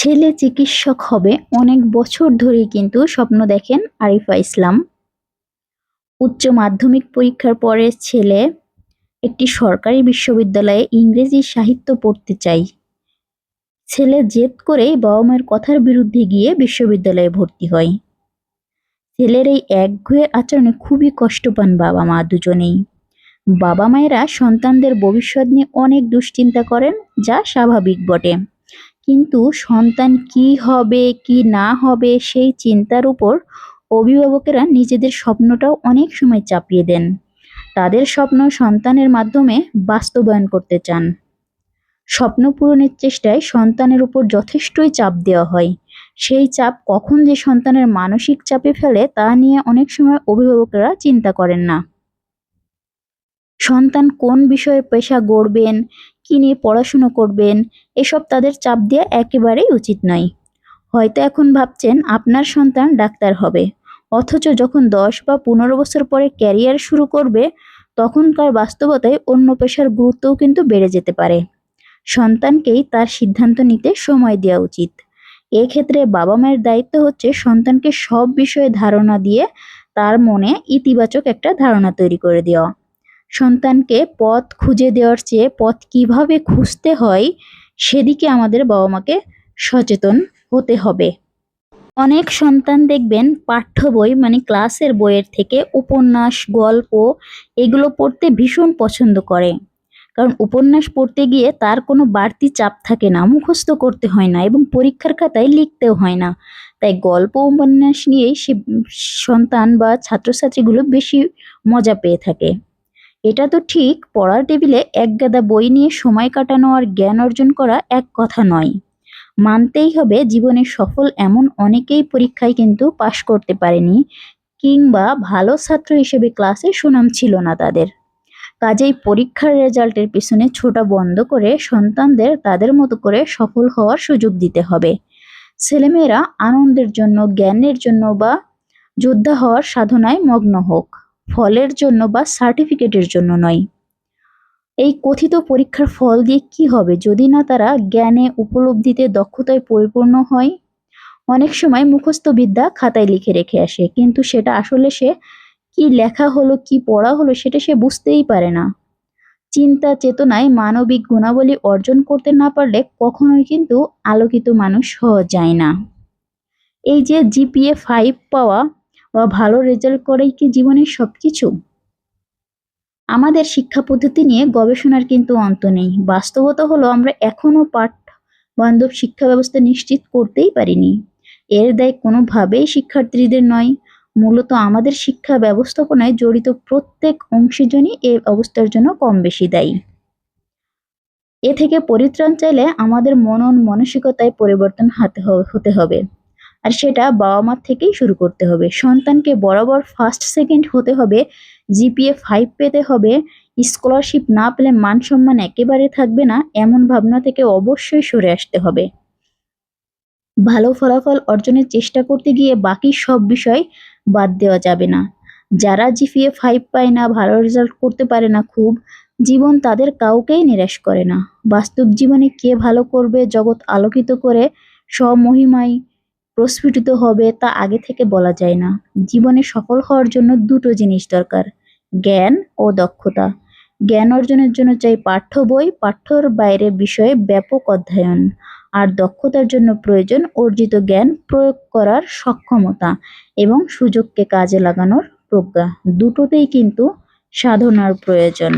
ছেলে চিকিৎসক হবে অনেক বছর ধরেই কিন্তু স্বপ্ন দেখেন আরিফা ইসলাম। উচ্চ মাধ্যমিক পরীক্ষার পরে ছেলে একটি সরকারি বিশ্ববিদ্যালয়ে ইংরেজি সাহিত্য পড়তে চাই ছেলে জেদ করেই বাবা মায়ের কথার বিরুদ্ধে গিয়ে বিশ্ববিদ্যালয়ে ভর্তি হয়। ছেলের এই একঘেয়ে আচরণে খুবই কষ্ট পান বাবা মা দুজনেই। বাবা মায়েরা সন্তানদের ভবিষ্যৎ নিয়ে অনেক দুশ্চিন্তা করেন, যা স্বাভাবিক বটে। কিন্তু সন্তান কি হবে, কি না হবে, সেই চিন্তার উপর অভিভাবকেরা নিজেদের স্বপ্নটাও অনেক সময় চাপিয়ে দেন। তাদের স্বপ্ন সন্তানের মাধ্যমে বাস্তবায়ন করতে চান। স্বপ্ন পূরণের চেষ্টায় সন্তানের উপর যথেষ্টই চাপ দেওয়া হয়। সেই চাপ কখন যে সন্তানের মানসিক চাপে ফেলে তা নিয়ে অনেক সময় অভিভাবকেরা চিন্তা করেন না। সন্তান কোন বিষয়ে পেশা গড়বেন, কি নিয়ে পড়াশুনো করবেন, এসব তাদের চাপ দেওয়া একেবারেই উচিত নয়। হয়তো এখন ভাবছেন আপনার সন্তান ডাক্তার হবে, অথচ যখন দশ বা পনেরো বছর পরে ক্যারিয়ার শুরু করবে, তখনকার বাস্তবতায় অন্য পেশার গুরুত্বও কিন্তু বেড়ে যেতে পারে। সন্তানকেই তার সিদ্ধান্ত নিতে সময় দেওয়া উচিত। এক্ষেত্রে বাবা মায়ের দায়িত্ব হচ্ছে সন্তানকে সব বিষয়ে ধারণা দিয়ে তার মনে ইতিবাচক একটা ধারণা তৈরি করে দেওয়া। সন্তানকে পথ খুঁজে দেওয়ার চেয়ে পথ কীভাবে খুঁজতে হয়, সেদিকে আমাদের বাবা মাকে সচেতন হতে হবে। অনেক সন্তান দেখবেন পাঠ্য বই মানে ক্লাসের বইয়ের থেকে উপন্যাস, গল্প এগুলো পড়তে ভীষণ পছন্দ করে। কারণ উপন্যাস পড়তে গিয়ে তার কোনো বাড়তি চাপ থাকে না, মুখস্থ করতে হয় না এবং পরীক্ষার খাতায় লিখতেও হয় না। তাই গল্প, উপন্যাস নিয়েই সে সন্তান বা ছাত্রছাত্রীগুলো বেশি মজা পেয়ে থাকে। এটা তো ঠিক, পড়ার টেবিলে এক গাদা বই নিয়ে সময় কাটানো আর জ্ঞান অর্জন করা এক কথা নয়। মানতেই হবে জীবনে সফল এমন অনেকেই পরীক্ষায় কিন্তু পাশ করতে পারেনি, কিংবা ভালো ছাত্র হিসেবে ক্লাসে সুনাম ছিল না তাদের। কাজেই পরীক্ষার রেজাল্টের পিছনে ছোটা বন্ধ করে সন্তানদের তাদের মতো করে সফল হওয়ার সুযোগ দিতে হবে। ছেলেমেয়েরা আনন্দের জন্য, জ্ঞানের জন্য বা যোদ্ধা হওয়ার সাধনায় মগ্ন হোক। ফলের জন্য বা সার্টিফিকেটের জন্য নয়। এই কথিত পরীক্ষার ফল দিয়ে কি হবে? যদি না তারা জ্ঞানে, উপলব্ধিতে, দক্ষতায় পরিপূর্ণ হয়, অনেক সময় মুখস্থ বিদ্যা খাতায় লিখে রেখে আসে। কিন্তু সেটা আসলে সে কি লেখা হলো, কি পড়া হলো, সেটা সে বুঝতেই পারে না। চিন্তা, চেতনায় মানবিক গুণাবলী অর্জন করতে না পারলে কখনোই কিন্তু আলোকিত মানুষ হওয়া যায় না। এই যে জিপিএ ফাইভ পাওয়া বা ভালো রেজাল্ট করেই কি জীবনের সব কিছু আমাদের শিক্ষা পদ্ধতি নিয়ে গবেষণার কিন্তু অন্ত নেই। বাস্তবতা হলো আমরা এখনও পাঠ বান্ধব শিক্ষা ব্যবস্থা নিশ্চিত করতেই পারিনি। এর দায় কোনোভাবেই শিক্ষার্থীদের নয়। মূলত আমাদের শিক্ষা ব্যবস্থাপনায় জড়িত প্রত্যেক অংশীজনই এ অবস্থার জন্য কম বেশি দায়ী। এ থেকে পরিত্রাণ চাইলে আমাদের মনন মানসিকতায় পরিবর্তন হাতে হতে হবে। আর সেটা বাবা মার থেকেই শুরু করতে হবে। সন্তানকে বরাবর ফার্স্ট সেকেন্ড হতে হবে জিপিএ ফাইভ পেতে হবে স্কলারশিপ না পেলে মান সম্মান একেবারে থাকবে না, এমন ভাবনা থেকে অবশ্যই সরে আসতে হবে। ভালো ফলাফল অর্জনের চেষ্টা করতে গিয়ে বাকি সব বিষয় বাদ দেওয়া যাবে না। যারা জিপিএ ফাইভ পায় না, ভালো রেজাল্ট করতে পারে না খুব, জীবন তাদের কাউকেই নিরাশ করে না। বাস্তব জীবনে কে ভালো করবে, জগৎ আলোকিত করে, স্বমহিমায় প্রস্ফুটিত হবে তা আগে থেকে বলা যায় না। জীবনে সফল হওয়ার জন্য দুটো জিনিস দরকার, জ্ঞান ও দক্ষতা। জ্ঞান অর্জনের জন্য চাই পাঠ্য বই, পাঠ্যর বাইরে বিষয়ে ব্যাপক অধ্যয়ন। আর দক্ষতার জন্য প্রয়োজন অর্জিত জ্ঞান প্রয়োগ করার সক্ষমতা এবং সুযোগকে কাজে লাগানোর প্রজ্ঞা। দুটোতেই কিন্তু সাধনার প্রয়োজন।